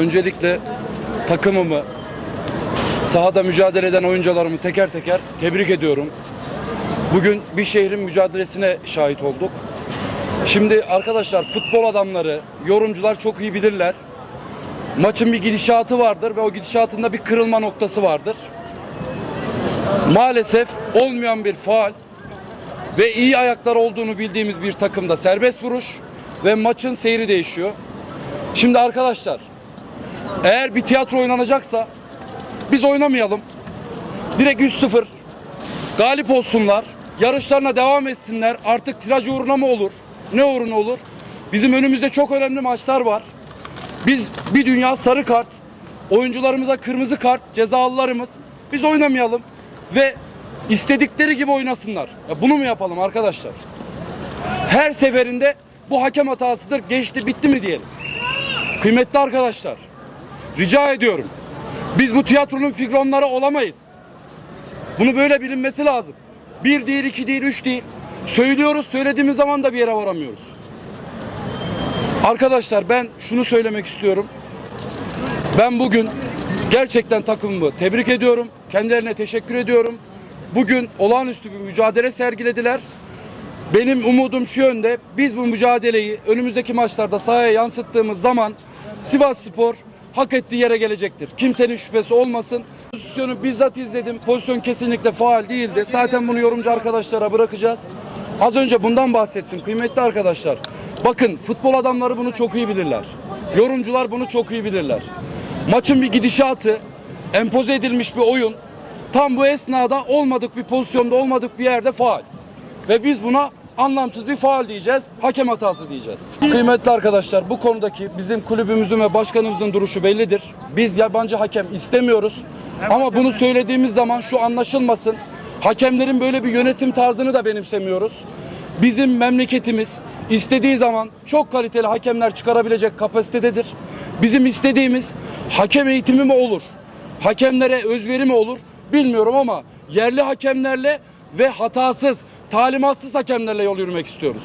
öncelikle takımımı, sahada mücadele eden oyuncularımı teker teker tebrik ediyorum. Bugün bir şehrin mücadelesine şahit olduk. Şimdi arkadaşlar futbol adamları, yorumcular çok iyi bilirler. Maçın bir gidişatı vardır ve o gidişatında bir kırılma noktası vardır. Maalesef olmayan bir faal ve iyi ayaklar olduğunu bildiğimiz bir takımda serbest vuruş ve maçın seyri değişiyor. Şimdi arkadaşlar eğer bir tiyatro oynanacaksa biz oynamayalım. Direkt 3-0 galip olsunlar. Yarışlarına devam etsinler. Artık tiraj uğruna mı olur? Ne uğruna olur? Bizim önümüzde çok önemli maçlar var. Biz bir dünya sarı kart, oyuncularımıza kırmızı kart, cezalılarımız. Biz oynamayalım ve istedikleri gibi oynasınlar. Ya bunu mu yapalım arkadaşlar? Her seferinde bu hakem hatasıdır. Geçti bitti mi diyelim. Kıymetli arkadaşlar, rica ediyorum. Biz bu tiyatronun figüranları olamayız. Bunu böyle bilinmesi lazım. Bir değil, iki değil, üç değil. Söylüyoruz, söylediğimiz zaman da bir yere varamıyoruz. Arkadaşlar ben şunu söylemek istiyorum. Ben bugün gerçekten takımımı tebrik ediyorum. Kendilerine teşekkür ediyorum. Bugün olağanüstü bir mücadele sergilediler. Benim umudum şu yönde. Biz bu mücadeleyi önümüzdeki maçlarda sahaya yansıttığımız zaman Sivas Spor hak ettiği yere gelecektir. Kimsenin şüphesi olmasın. Pozisyonu bizzat izledim. Pozisyon kesinlikle faal değildi. Zaten bunu yorumcu arkadaşlara bırakacağız. Az önce bundan bahsettim kıymetli arkadaşlar. Bakın futbol adamları bunu çok iyi bilirler. Yorumcular bunu çok iyi bilirler. Maçın bir gidişatı, empoze edilmiş bir oyun. Tam bu esnada olmadık bir pozisyonda, olmadık bir yerde faal. Ve biz buna anlamsız bir faal diyeceğiz, hakem hatası diyeceğiz. Kıymetli arkadaşlar bu konudaki bizim kulübümüzün ve başkanımızın duruşu bellidir. Biz yabancı hakem istemiyoruz. Ama bunu söylediğimiz zaman şu anlaşılmasın. Hakemlerin böyle bir yönetim tarzını da benimsemiyoruz. Bizim memleketimiz istediği zaman çok kaliteli hakemler çıkarabilecek kapasitededir. Bizim istediğimiz hakem eğitimi mi olur? Hakemlere özveri mi olur? Bilmiyorum ama yerli hakemlerle ve hatasız, talimatsız hakemlerle yol yürümek istiyoruz.